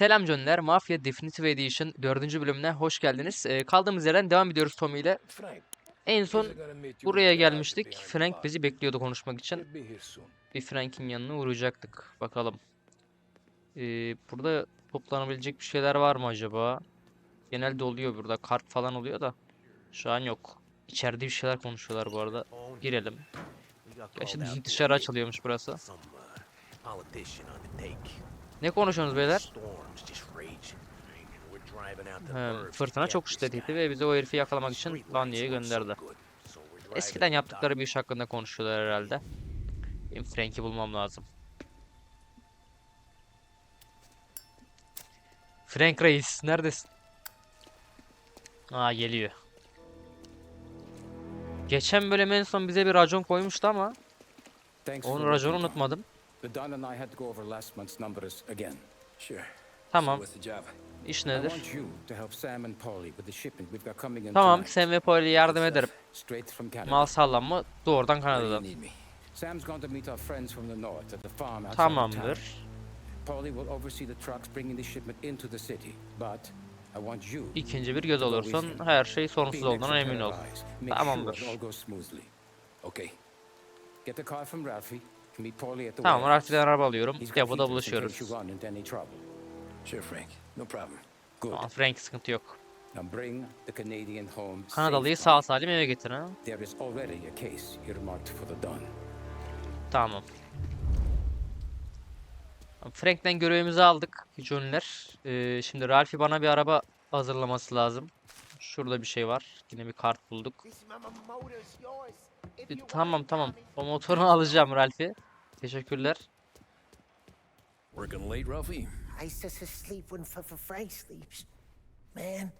Selam Cönler, Mafya Definitive Edition 4. bölümüne hoş geldiniz. Ee, kaldığımız yerden devam ediyoruz Tommy ile. En son buraya gelmiştik. Frank bizi bekliyordu konuşmak için. Bir Frank'in yanına uğrayacaktık. Bakalım. Ee, burada toplanabilecek bir şeyler var mı acaba? Genelde oluyor burada. Kart falan oluyor da. Şu an yok. İçeride bir şeyler konuşuyorlar bu arada. Girelim. Gerçi dışarı açılıyormuş burası. Ne konuşuyorsunuz beyler? Fırtına çok şiddetliydi ve bizi o herifi yakalamak için Lanya'ya gönderdi. Eskiden yaptıkları bir iş hakkında konuşuyorlar herhalde. Benim Frank'i bulmam lazım. Frank Reis neredesin? Aa geliyor. Geçen bölüm en son bize bir racon koymuştu ama for raconu unutmadım. The Don and I had to go over last month's numbers again. Sure. Tamam. İş nedir? Tamam. Sam ve Paul'e yardım ederim. Mal sallanma doğrudan Kanada'dan. Tamamdır. town. Polly will oversee the trucks bringing the shipment into the city. But I want you İkinci bir göz olursun her şey sorunsuz extra emin ol. Tamamdır. Okay. Get the car from Ralphie Tamam. Ralphie'den araba alıyorum. Depoda buluşuyoruz. Tamam Frank sıkıntı yok. Kanadalıyı sağ salim eve getir ha. Tamam. Frank'ten görevimizi aldık Johnny'ler. Ee, şimdi Ralphie bana bir araba hazırlaması lazım. Şurada bir şey var. Yine bir kart bulduk. E, tamam tamam. O motoru alacağım Ralphie. Teşekkürler. Working late, Ralphie? I says asleep when F- F- Frank sleeps. Man,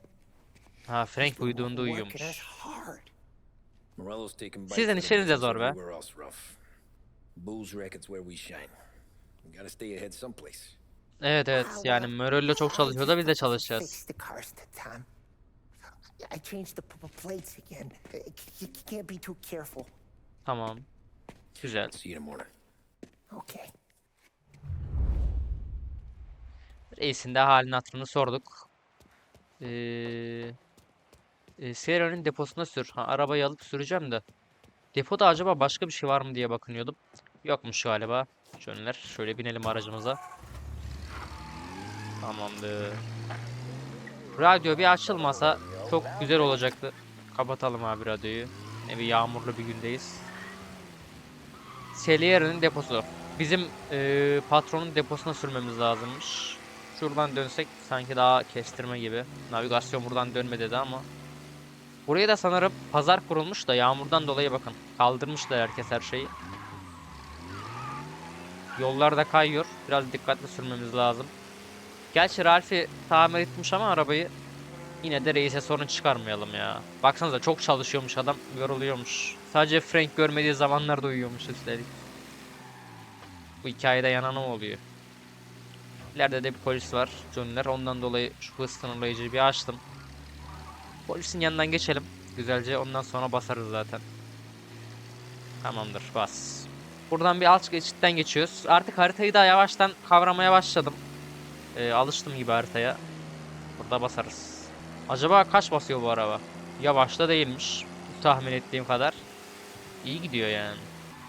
Ha Frank uyuduğunda working uyuyormuş. Sizin işiniz de zor be. Booze rackets where we shine. We gotta stay ahead someplace. Evet evet yani Morello çok çalışıyor da biz de çalışacağız. Fix the cars to Tom. I changed the plates again. You you can't be too careful. Tamam. Güzel. See you in the morning. Okay. Reis'in de halini hatırını sorduk. Ee, e, Sierra'nın deposuna sür. Ha, arabayı alıp süreceğim de. Depoda acaba başka bir şey var mı diye bakınıyordum. Yokmuş galiba. Şönler. Şöyle binelim aracımıza. Tamamdır. Radyo bir açılmasa çok güzel olacaktı. Kapatalım abi radyoyu. Yine bir yağmurlu bir gündeyiz. Seliera'nın deposu. Bizim eee, patronun deposuna sürmemiz lazımmış. Şuradan dönsek sanki daha kestirme gibi. Navigasyon buradan dönme dedi ama. Buraya da sanırım pazar kurulmuş da yağmurdan dolayı bakın. Kaldırmışlar herkes her şeyi. Yollar da kayıyor. Biraz dikkatli sürmemiz lazım. Gerçi Ralph'i tamir etmiş ama arabayı yine de reise sorun çıkarmayalım ya. Baksanıza çok çalışıyormuş adam yoruluyormuş. Sadece Frank görmediği zamanlarda uyuyormuş üstelik. Bu hikayede yanan o oluyor. İleride de bir polis var. Johnny'ler ondan dolayı şu hız sınırlayıcıyı bir açtım. Polisin yanından geçelim. Güzelce ondan sonra basarız zaten. Tamamdır bas. Buradan bir alt geçitten geçiyoruz. Artık haritayı da yavaştan kavramaya başladım. Ee, alıştım gibi haritaya. Burada basarız. Acaba kaç basıyor bu araba? Yavaş da değilmiş. Tahmin ettiğim kadar. İyi gidiyor yani.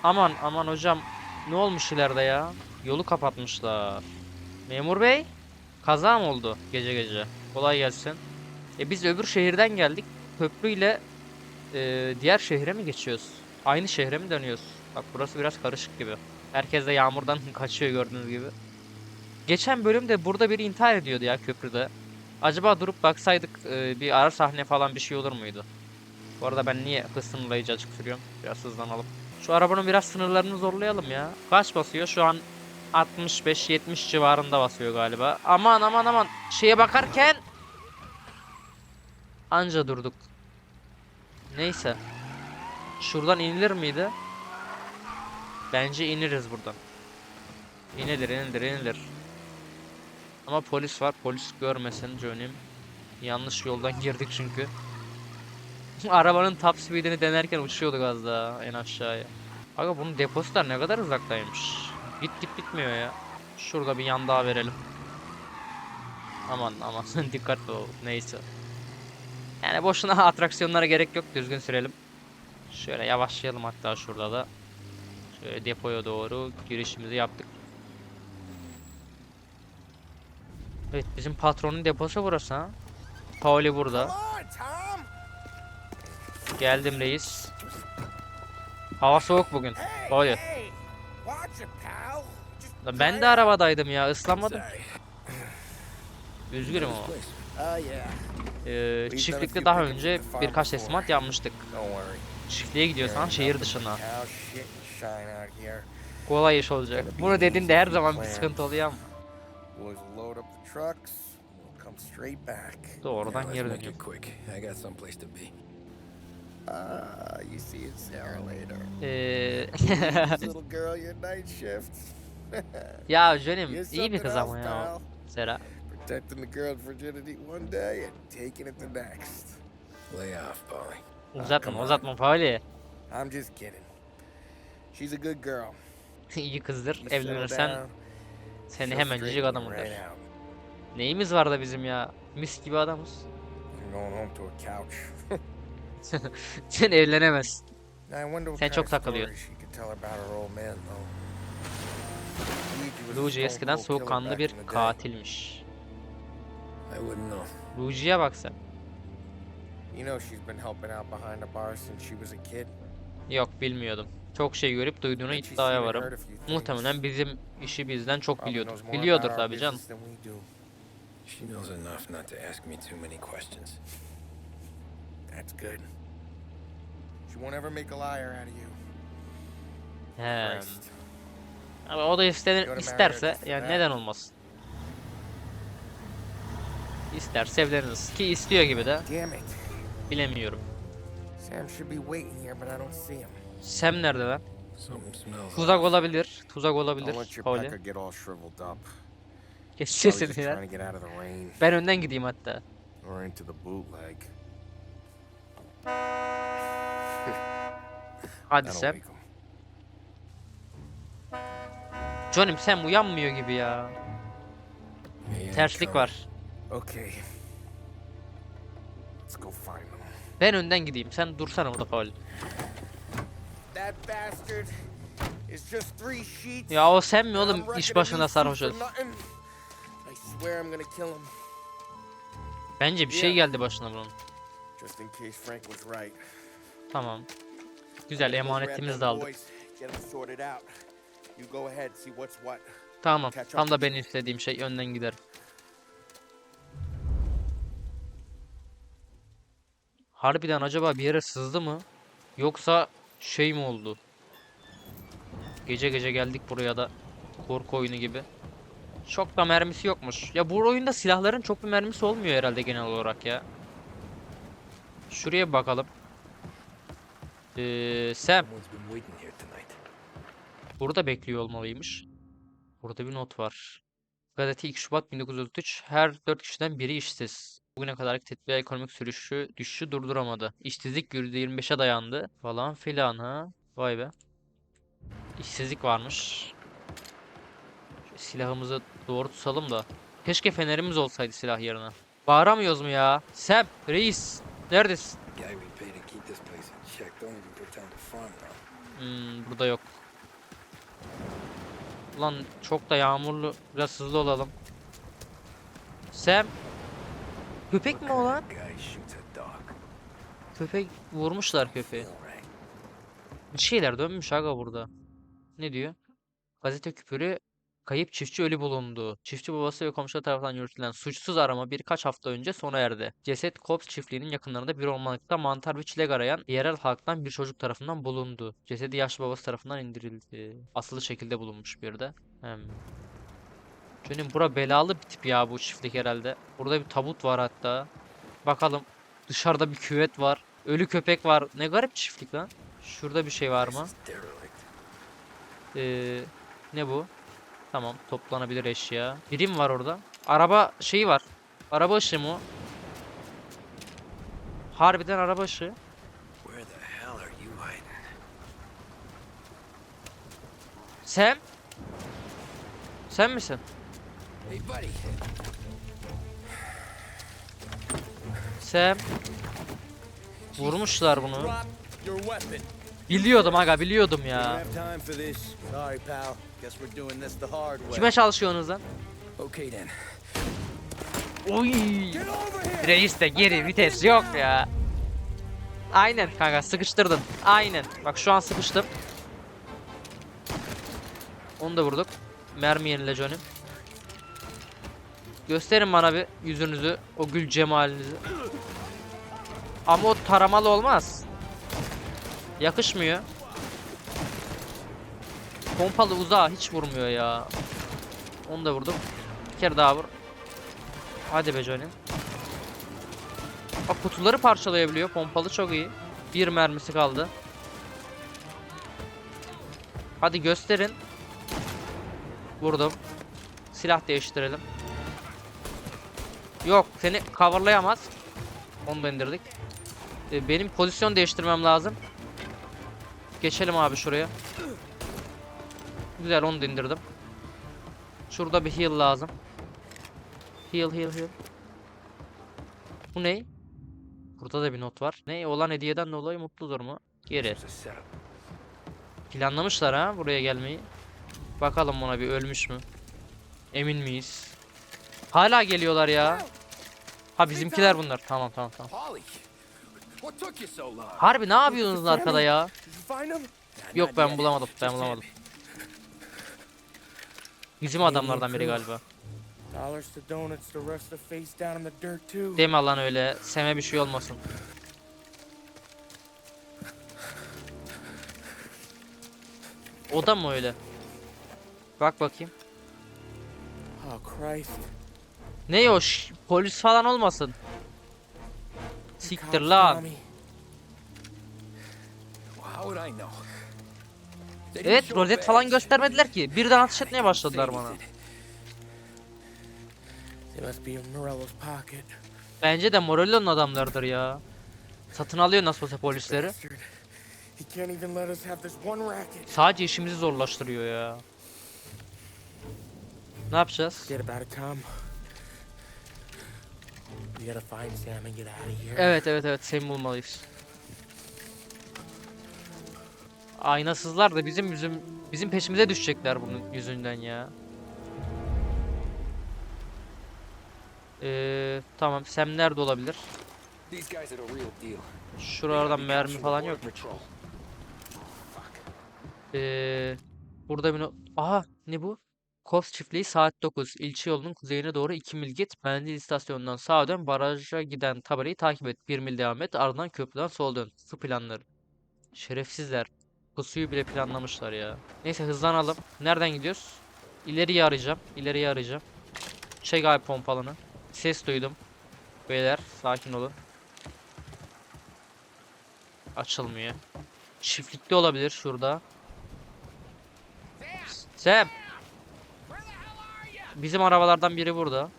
Aman aman hocam. Ne olmuş ileride ya? Yolu kapatmışlar. Memur bey. Kaza mı oldu gece gece? Kolay gelsin. E biz öbür şehirden geldik. Köprüyle e, diğer şehre mi geçiyoruz? Aynı şehre mi dönüyoruz? Bak burası biraz karışık gibi. Herkes de yağmurdan kaçıyor gördüğünüz gibi. Geçen bölümde burada biri intihar ediyordu ya köprüde. Acaba durup baksaydık e, bir ara sahne falan bir şey olur muydu? Bu arada ben niye hız sınırlayıcı açık sürüyorum? Biraz hızlanalım. Şu arabanın biraz sınırlarını zorlayalım ya. Kaç basıyor? Şu an 65-70 civarında basıyor galiba. Aman aman aman. Şeye bakarken anca durduk. Neyse. Şuradan inilir miydi? Bence ineriz buradan. İnilir inilir inilir. Ama polis var. Polis görmesin Johnny'm. Yanlış yoldan girdik çünkü. Arabanın top speedini denerken uçuyorduk az daha en aşağıya. Aga bunun deposu da ne kadar uzaktaymış. Git git bitmiyor ya. Şurada bir yan daha verelim. Aman aman dikkatli ol. Neyse. Yani boşuna atraksiyonlara gerek yok. Düzgün sürelim. Şöyle yavaşlayalım hatta şurada da. Şöyle depoya doğru girişimizi yaptık. Evet bizim patronun deposu burası ha. Pauli burada. Geldim reis. Hava soğuk bugün. Lan Ben de arabadaydım ya ıslanmadım. Üzgünüm ama. Ee, çiftlikte daha önce birkaç teslimat yapmıştık. Çiftliğe gidiyorsan şehir dışına. Kolay iş olacak. Bunu dediğinde her zaman bir sıkıntı oluyor ama. Doğrudan geri dönüyorum. You see it, Sarah later. Ee, Little girl, your night shift. ya You're iyi bir kız ama ya. Sera. Protecting the girl's virginity one day and taking it the next. Lay off, Polly. Uzatma come on. uzatma Pauli. I'm just kidding. She's a good girl. iyi kızdır. You Evlenirsen seni hemencik straighten adam you out. Neyimiz var da bizim ya? Mis gibi adamız. I'm going home to a couch. Sen evlenemezsin. Sen çok takılıyorsun. Luigi eskiden soğukkanlı bir katilmiş. Luigi'ye bak sen. You know she's been helping out behind the bar since she was a kid. Yok bilmiyordum. Çok şey görüp duyduğunu iddiaya varım. Muhtemelen bizim işi bizden çok biliyordur. Biliyordur tabii canım. She knows enough not to ask me too many questions. That's good. She won't ever make a liar out of you. He. Christ. Ama o da ister, isterse yani neden olmasın? İsterse evleniriz ki istiyor gibi de Damn it. bilemiyorum. Sam should be waiting here, but I don't see him. Sam nerede lan? Something smells. Tuzak olabilir. Tuzak olabilir. Pauli. pecker get all shriveled up. Geç Probably just sesini rain Ben önden gideyim hatta. or into the bootleg. Hadi him. Johnny'm Sam uyanmıyor gibi ya. Terslik var. Okay. Let's go find him. Ben önden gideyim. Sen dursana burada Pauli. That bastard is just three sheets. Ya o Sam mi oğlum iş başına sarhoş him. Bence bir şey geldi başına bunun. Just in case Frank was right. Tamam. Güzel emanetimiz de aldık. Tamam. Tam da benim istediğim şey önden giderim. Harbiden acaba bir yere sızdı mı? Yoksa şey mi oldu? Gece gece geldik buraya da korku oyunu gibi. Çok da mermisi yokmuş. Ya bu oyunda silahların çok bir mermisi olmuyor herhalde genel olarak ya. Şuraya bakalım. Ee, Sam. Burada bekliyor olmalıymış. Burada bir not var. Gazete 2 Şubat 1933 her 4 kişiden biri işsiz. Bugüne kadar tedbir ekonomik sürüşü düşüşü durduramadı. İşsizlik %25'e dayandı falan filan ha. Vay be. İşsizlik varmış. Şu silahımızı doğru tutalım da. Keşke fenerimiz olsaydı silah yerine. Bağıramıyoruz mu ya? Sam, reis. Neredesin? Hmm, burada yok. Ulan çok da yağmurlu. Biraz hızlı olalım. Sam. Köpek mi o lan? Köpek vurmuşlar köpeği. Bir şeyler dönmüş aga burada. Ne diyor? Gazete küpürü kayıp çiftçi ölü bulundu. Çiftçi babası ve komşular tarafından yürütülen suçsuz arama birkaç hafta önce sona erdi. Ceset Kops çiftliğinin yakınlarında bir ormanlıkta mantar ve çilek arayan yerel halktan bir çocuk tarafından bulundu. Cesedi yaşlı babası tarafından indirildi. Asılı şekilde bulunmuş bir de. Hem. Canım bura belalı bir tip ya bu çiftlik herhalde. Burada bir tabut var hatta. Bakalım. Dışarıda bir küvet var. Ölü köpek var. Ne garip çiftlik lan. Şurada bir şey var mı? Ee, ne bu? Tamam toplanabilir eşya. Birim var orada. Araba şeyi var. Araba ışığı mı o? Harbiden araba ışığı. Sam? Sen misin? Hey, buddy. Sam. Vurmuşlar bunu. Biliyordum aga biliyordum ya. Kime çalışıyorsunuz lan? Okay then. Oy. Reis de geri vites yok ya. Aynen kanka sıkıştırdın. Aynen. Bak şu an sıkıştım. Onu da vurduk. Mermi yenile Johnny. Gösterin bana bir yüzünüzü. O gül cemalinizi. Ama o taramalı olmaz. Yakışmıyor. Pompalı uzağa hiç vurmuyor ya. Onu da vurdum. Bir kere daha vur. Hadi be Johnny. Bak kutuları parçalayabiliyor. Pompalı çok iyi. Bir mermisi kaldı. Hadi gösterin. Vurdum. Silah değiştirelim. Yok seni coverlayamaz. Onu da indirdik. Ee, benim pozisyon değiştirmem lazım. Geçelim abi şuraya. Güzel onu da indirdim. Şurada bir heal lazım. Heal heal heal. Bu ne? Burada da bir not var. Ne? Olan hediyeden dolayı mutludur mu? Geri. Planlamışlar ha buraya gelmeyi. Bakalım ona bir ölmüş mü? Emin miyiz? Hala geliyorlar ya. Ha bizimkiler bunlar. Tamam tamam tamam. Harbi ne yapıyorsunuz arkada ya? Yok ben bulamadım. Ben bulamadım. Bizim adamlardan biri galiba. Deme lan öyle. Seme bir şey olmasın. O da mı öyle? Bak bakayım. Oh Christ. Ne o ş- polis falan olmasın. Siktir lan. How would I know? Evet rozet falan göstermediler ki. Birden ateş etmeye başladılar bana. Bence de Morello'nun adamlarıdır ya. Satın alıyor nasıl olsa polisleri. Sadece işimizi zorlaştırıyor ya. Ne yapacağız? Evet evet evet seni bulmalıyız. Aynasızlar da bizim yüzüm bizim peşimize düşecekler bunun yüzünden ya. Ee, tamam Sam nerede olabilir? Şuralardan mermi falan yok mu? Ee, burada bir no- Aha ne bu? Kops çiftliği saat 9. İlçe yolunun kuzeyine doğru 2 mil git. Mendil istasyonundan sağa dön. Baraja giden tabelayı takip et. 1 mil devam et. Ardından köprüden sola dön. Su planları. Şerefsizler. Pusuyu bile planlamışlar ya. Neyse hızlanalım. Nereden gidiyoruz? İleriyi arayacağım. İleriyi arayacağım. Çek abi pompalını. Ses duydum. Beyler sakin olun. Açılmıyor. Çiftlikte olabilir şurada. Sam. Bizim arabalardan biri burada.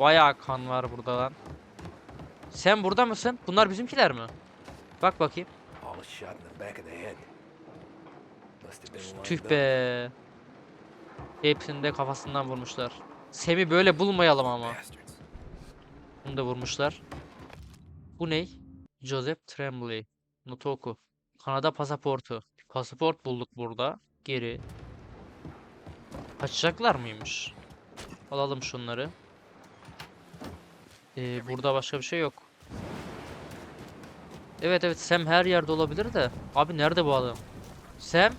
Bayağı kan var burada lan. Sen burada mısın? Bunlar bizimkiler mi? Bak bakayım. Tüh be. Hepsini de kafasından vurmuşlar. Sem'i böyle bulmayalım ama. Bunu da vurmuşlar. Bu ne? Joseph Tremblay. Notu oku. Kanada pasaportu. Pasaport bulduk burada. Geri. Kaçacaklar mıymış? Alalım şunları. Ee, burada başka bir şey yok. Evet evet Sam her yerde olabilir de. Abi nerede bu adam? Sam?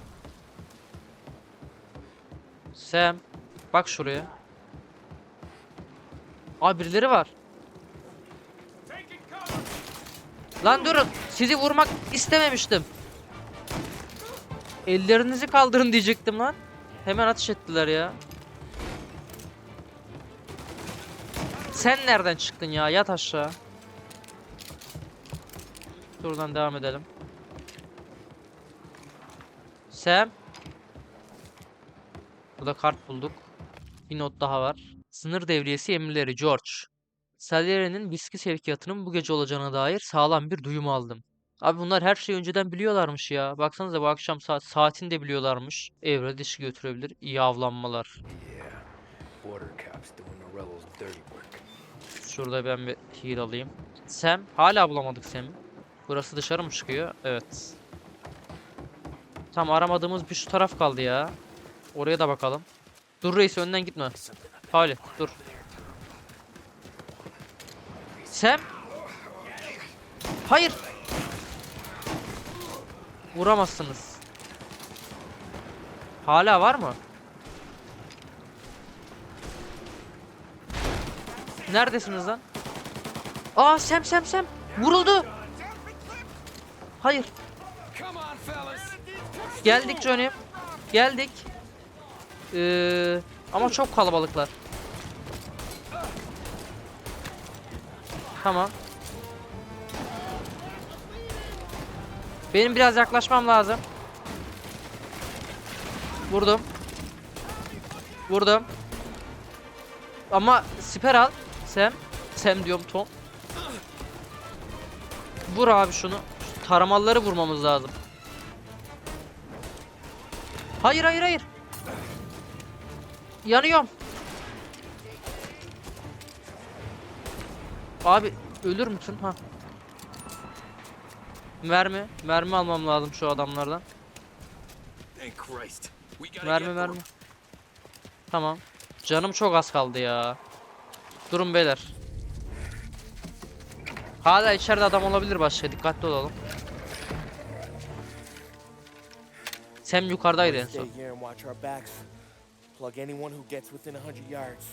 Sam. Bak şuraya. Abi birileri var. Lan durun. Sizi vurmak istememiştim. Ellerinizi kaldırın diyecektim lan. Hemen ateş ettiler ya. Sen nereden çıktın ya? Yat aşağı. Buradan devam edelim. Sam. Burada kart bulduk. Bir not daha var. Sınır devriyesi emirleri George. Salieri'nin viski sevkiyatının bu gece olacağına dair sağlam bir duyum aldım. Abi bunlar her şeyi önceden biliyorlarmış ya. Baksanıza bu akşam saat saatini de biliyorlarmış. Evre dişi götürebilir. İyi avlanmalar. Şurada ben bir heal alayım. Sam. Hala bulamadık Sam'i. Burası dışarı mı çıkıyor? Evet. Tam aramadığımız bir şu taraf kaldı ya. Oraya da bakalım. Dur reis önden gitme. Hali dur. Sam. Hayır. Vuramazsınız. Hala var mı? Neredesiniz lan? Aa Sam Sam Sam. Vuruldu. Hayır. Geldik Johnny. Geldik. Ee, ama çok kalabalıklar. Tamam. Benim biraz yaklaşmam lazım. Vurdum. Vurdum. Ama siper al. Sam. Sam diyorum Tom. Vur abi şunu. Şu taramalıları vurmamız lazım. Hayır hayır hayır. Yanıyorum. Abi ölür müsün? Ha. Mermi. Mermi almam lazım şu adamlardan. Mermi mermi. Tamam. Canım çok az kaldı ya. Durun beyler. Hala içeride adam olabilir başka. Dikkatli olalım. Sam yukarıdaydı en son. Plug anyone who gets within 100 yards.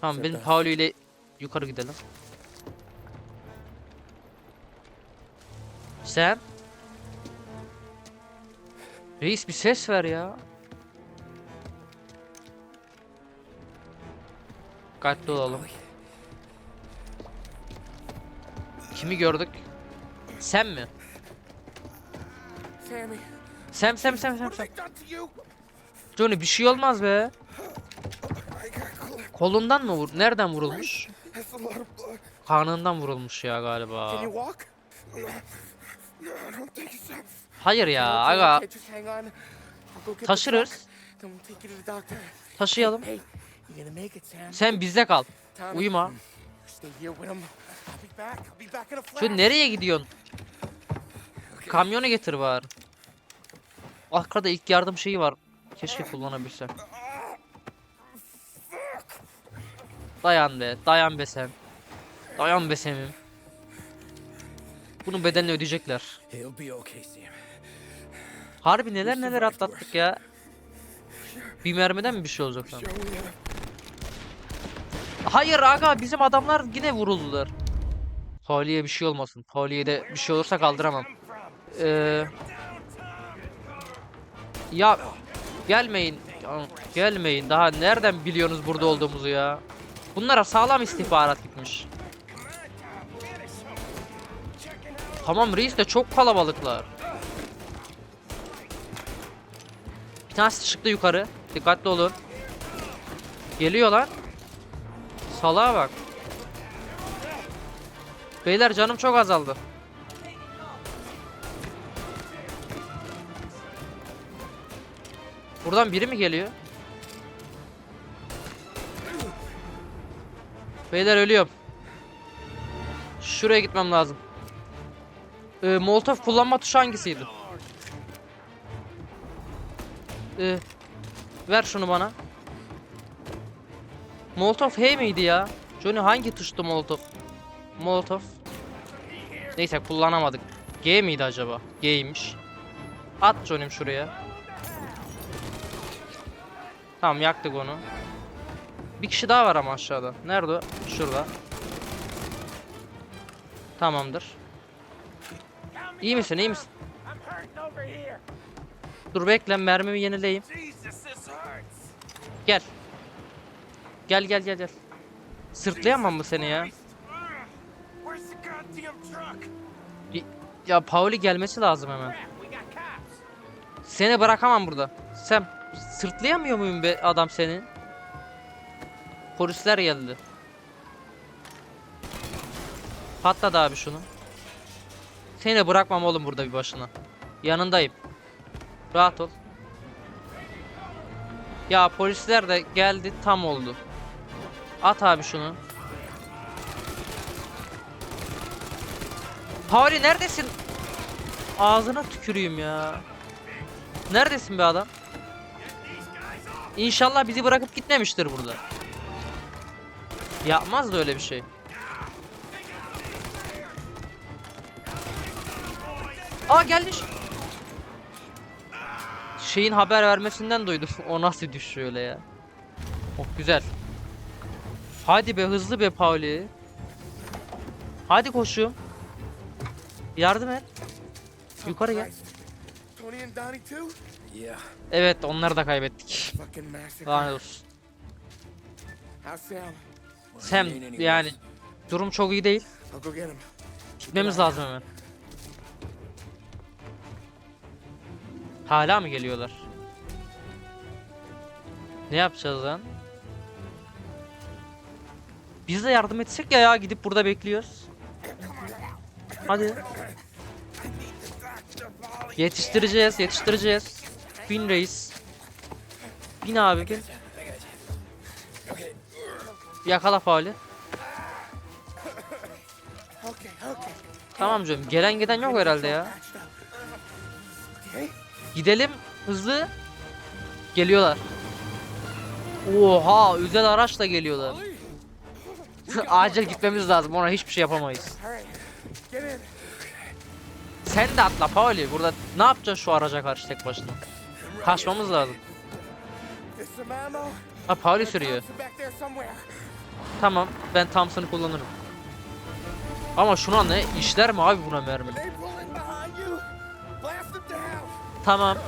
Tamam benim Paolo ile yukarı gidelim. Sen? Reis bir ses ver ya. Dikkatli olalım. Kimi gördük? Sen mi? Sammy, Sem sem sem sem Johnny bir şey olmaz be. Kolundan mı vur? Nereden vurulmuş? Karnından vurulmuş ya galiba. Hayır ya aga. Taşırız. Taşıyalım. Sen bizde kal. Uyuma. Şu nereye gidiyorsun? Kamyonu getir bari. Arkada ilk yardım şeyi var. Keşke kullanabilsem. Dayan be, dayan be sen. Dayan be Sem'im. Bunun bedelini ödeyecekler. Harbi neler neler atlattık ya. Bir mermiden mi bir şey olacak sana? Hayır aga bizim adamlar yine vuruldular. Pauli'ye bir şey olmasın. Pauli'ye de bir şey olursa kaldıramam. Ee, ya gelmeyin. Gelmeyin. Daha nereden biliyorsunuz burada olduğumuzu ya? Bunlara sağlam istihbarat gitmiş. Tamam reis de çok kalabalıklar. Bir tanesi çıktı yukarı. Dikkatli olun. Geliyor lan. Salağa bak. Beyler canım çok azaldı. Buradan biri mi geliyor? Beyler ölüyorum. Şuraya gitmem lazım. Ee, Molotov kullanma tuşu hangisiydi? Ee, ver şunu bana. Molotov H miydi ya? Johnny hangi tuştu Molotov? Molotov. Neyse kullanamadık. G miydi acaba? G'ymiş. At Johnny'm şuraya. Tamam yaktık onu. Bir kişi daha var ama aşağıda. Nerede? Şurada. Tamamdır. İyi misin iyi misin? Dur bekle mermimi yenileyim. Gel. Gel gel gel gel. Sırtlayamam mı seni ya? Ya Pauli gelmesi lazım hemen. Seni bırakamam burada. Sen sırtlayamıyor muyum be adam seni? Polisler geldi. Patladı abi şunu. Seni bırakmam oğlum burada bir başına. Yanındayım. Rahat ol. Ya polisler de geldi tam oldu. At abi şunu. Pauli neredesin? Ağzına tüküreyim ya. Neredesin be adam? İnşallah bizi bırakıp gitmemiştir burada. Yapmaz da öyle bir şey. Aa gelmiş. Şeyin haber vermesinden duydum. O nasıl düşüyor öyle ya. Çok güzel. Hadi be hızlı be Pauli. Hadi koşum. Yardım et. Yukarı gel. Evet onları da kaybettik. Lanet olsun. Sam? Yani durum çok iyi değil. Gitmemiz lazım hemen. Hala mı geliyorlar? Ne yapacağız lan? Biz de yardım etsek ya ya gidip burada bekliyoruz. Hadi. Yetiştireceğiz, yetiştireceğiz. Bin reis. Bin abi bin. Yakala faali. Tamam canım. Gelen giden yok herhalde ya. Gidelim hızlı. Geliyorlar. Oha özel araçla geliyorlar. Acil gitmemiz lazım. Ona hiçbir şey yapamayız. Sen de atla Pauli. Burada ne yapacaksın şu araca karşı tek başına? Kaçmamız lazım. Ha Pauli sürüyor. Tamam ben Thompson'ı kullanırım. Ama şuna ne işler mi abi buna mermi? Tamam.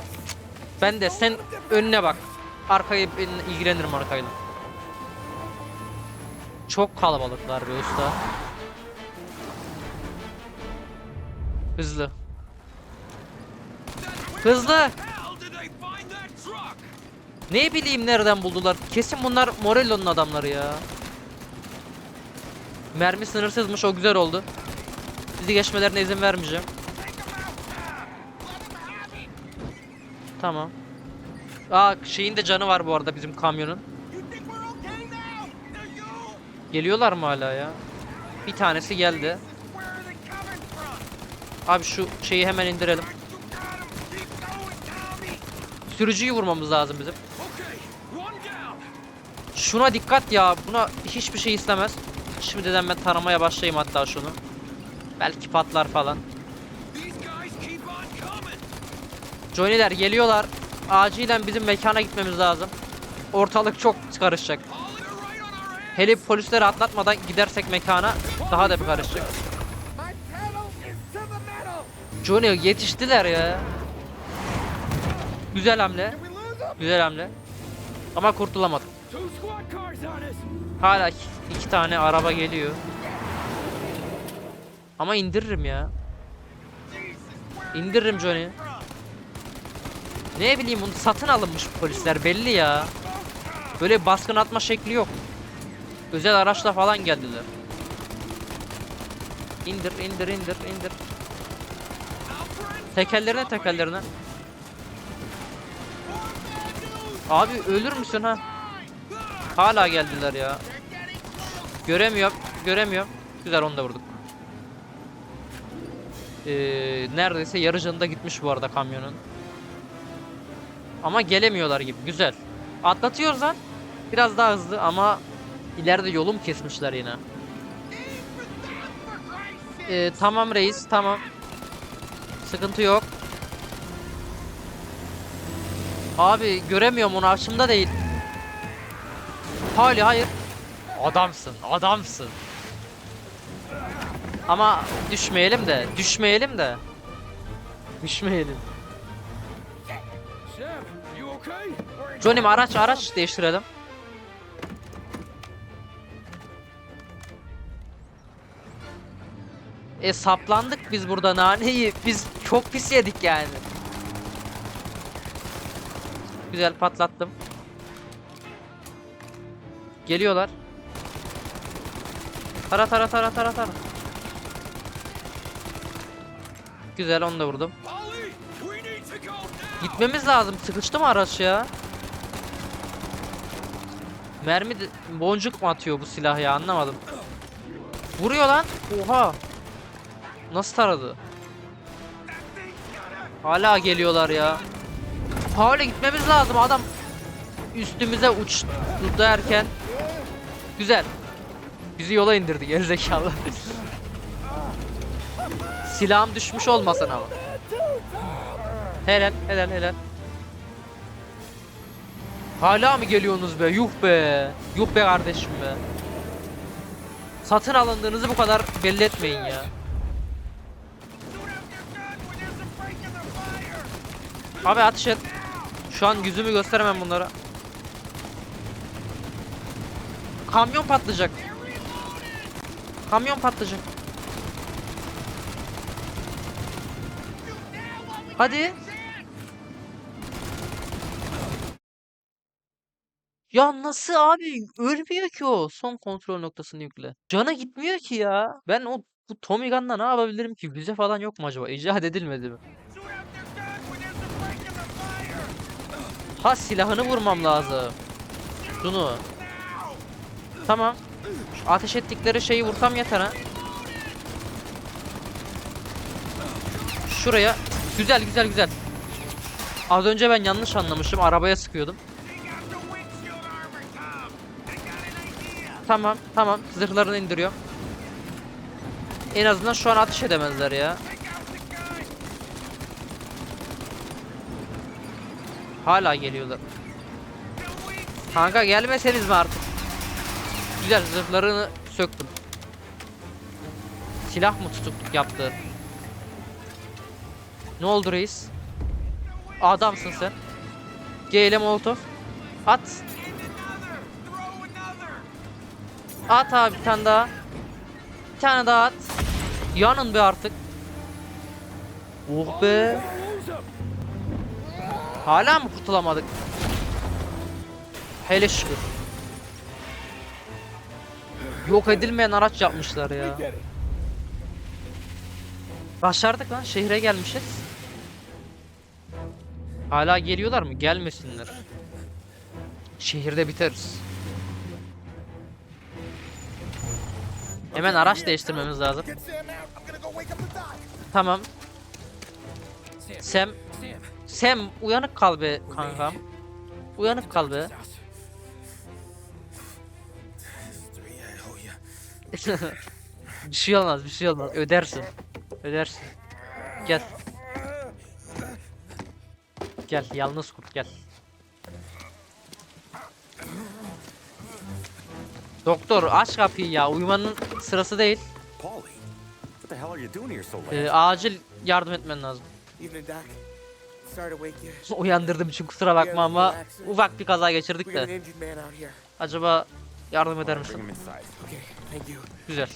Ben de sen önüne bak. Arkayı ben ilgilenirim arkayla. Çok kalabalıklar be usta. Hızlı. Hızlı. Ne bileyim nereden buldular. Kesin bunlar Morello'nun adamları ya. Mermi sınırsızmış o güzel oldu. Bizi geçmelerine izin vermeyeceğim. Tamam. Aa şeyin de canı var bu arada bizim kamyonun. Geliyorlar mı hala ya? Bir tanesi geldi. Abi şu şeyi hemen indirelim. Sürücüyü vurmamız lazım bizim. Şuna dikkat ya. Buna hiçbir şey istemez. Şimdiden ben taramaya başlayayım hatta şunu. Belki patlar falan. Johnny'ler geliyorlar. Acilen bizim mekana gitmemiz lazım. Ortalık çok karışacak. Hele polisleri atlatmadan gidersek mekana daha da bir karışacak. Johnny yetiştiler ya. Güzel hamle. Güzel hamle. Ama kurtulamadık. Hala iki, tane araba geliyor. Ama indiririm ya. İndiririm Johnny. Ne bileyim bunu satın alınmış polisler belli ya. Böyle baskın atma şekli yok. Özel araçla falan geldiler. İndir indir indir indir. Tekerlerine tekerlerine. Abi ölür müsün ha? Hala geldiler ya. Göremiyorum, göremiyorum. Güzel onu da vurduk. Ee, neredeyse yarı canında gitmiş bu arada kamyonun. Ama gelemiyorlar gibi. Güzel. Atlatıyoruz lan. Biraz daha hızlı ama ileride yolum kesmişler yine. Ee, tamam reis, tamam. Sıkıntı yok. Abi göremiyorum onu açımda değil. Hali hayır. Adamsın, adamsın. Ama düşmeyelim de, düşmeyelim de. Düşmeyelim. Johnny'm araç araç değiştirelim. E saplandık biz burada naneyi. Biz çok pis yedik yani. Güzel patlattım. Geliyorlar. Tara tara tara tara tara. Güzel onu da vurdum. Gitmemiz lazım. Sıkıştı mı araç ya? Mermi de- boncuk mu atıyor bu silah ya anlamadım. Vuruyor lan. Oha. Nasıl taradı? Hala geliyorlar ya. Hala gitmemiz lazım adam. Üstümüze uçtu derken. Güzel. Bizi yola indirdi gerizekalı. Silahım düşmüş olmasın ama. Helal helal helal. Hala mı geliyorsunuz be? Yuh be. Yuh be kardeşim be. Satın alındığınızı bu kadar belli etmeyin ya. Abi ateş et. Şu an yüzümü gösteremem bunlara. Kamyon patlayacak. Kamyon patlayacak. Hadi. Ya nasıl abi? Ölmüyor ki o. Son kontrol noktasını yükle. Cana gitmiyor ki ya. Ben o bu Tommy Gun'la ne yapabilirim ki? Füze falan yok mu acaba? İcat edilmedi mi? Ha silahını vurmam lazım. Şunu. Tamam. Şu ateş ettikleri şeyi vursam yeter ha. Şuraya. Güzel güzel güzel. Az önce ben yanlış anlamışım. Arabaya sıkıyordum. Tamam tamam. Zırhlarını indiriyorum. En azından şu an ateş edemezler ya. Hala geliyorlar. Kanka gelmeseniz mi artık? Güzel zırhlarını söktüm. Silah mı tutukluk yaptı? Ne oldu reis? Adamsın sen. G ile molotof. At. At abi bir tane daha. Bir tane daha at. Yanın be artık. Oh be. Hala mı kurtulamadık? Hele şükür. Yok edilmeyen araç yapmışlar ya. Başardık lan şehre gelmişiz. Hala geliyorlar mı? Gelmesinler. Şehirde biteriz. Hemen araç değiştirmemiz lazım. Tamam. Sam Sam uyanık kal be kankam. Uyanık kal be. Bir şey olmaz, bir şey olmaz. Ödersin. Ödersin. Gel. Gel, yalnız kurt gel. Doktor aç kapıyı ya. Uyumanın sırası değil. Paulie, what the hell are you doing here so late? Ee, acil yardım etmen lazım. Uyandırdığım için kusura bakma ama ufak bir kaza geçirdik de. Acaba yardım eder misin? Güzel.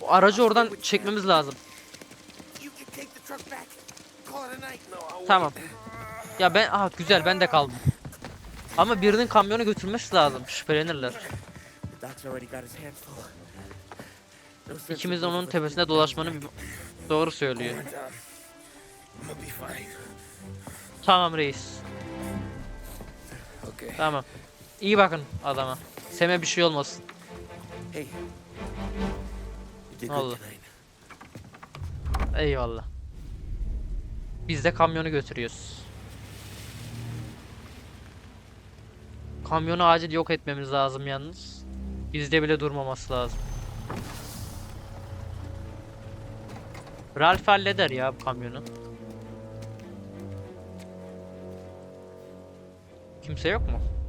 Bu aracı oradan çekmemiz lazım. Tamam. Ya ben ah güzel ben de kaldım. Ama birinin kamyonu götürmesi lazım. Şüphelenirler. İkimiz onun tepesinde dolaşmanı bir doğru söylüyor. Fine. Tamam reis. Tamam. İyi bakın adama. Seme bir şey olmasın. Hey. Tonight. Eyvallah. Biz de kamyonu götürüyoruz. Kamyonu acil yok etmemiz lazım yalnız. Bizde bile durmaması lazım. Ralph halleder ya bu kamyonu. Kimse yok mu?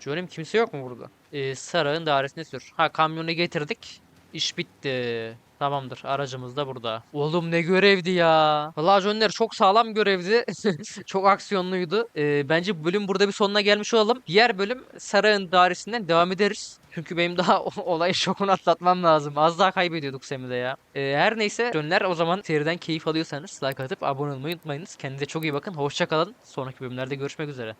Johnny'm kimse yok mu burada? Ee, Sarı'nın dairesine sür. Ha kamyonu getirdik. İş bitti. Tamamdır. Aracımız da burada. Oğlum ne görevdi ya. Vallahi Johnny'ler çok sağlam görevdi. çok aksiyonluydu. Ee, bence bölüm burada bir sonuna gelmiş olalım. Diğer bölüm Sarı'nın dairesinden devam ederiz. Çünkü benim daha o- olayı şokunu atlatmam lazım. Az daha kaybediyorduk Sam'i de ya. Ee, her neyse Johnny'ler o zaman seriden keyif alıyorsanız like atıp abone olmayı unutmayınız. Kendinize çok iyi bakın. Hoşça kalın. Sonraki bölümlerde görüşmek üzere.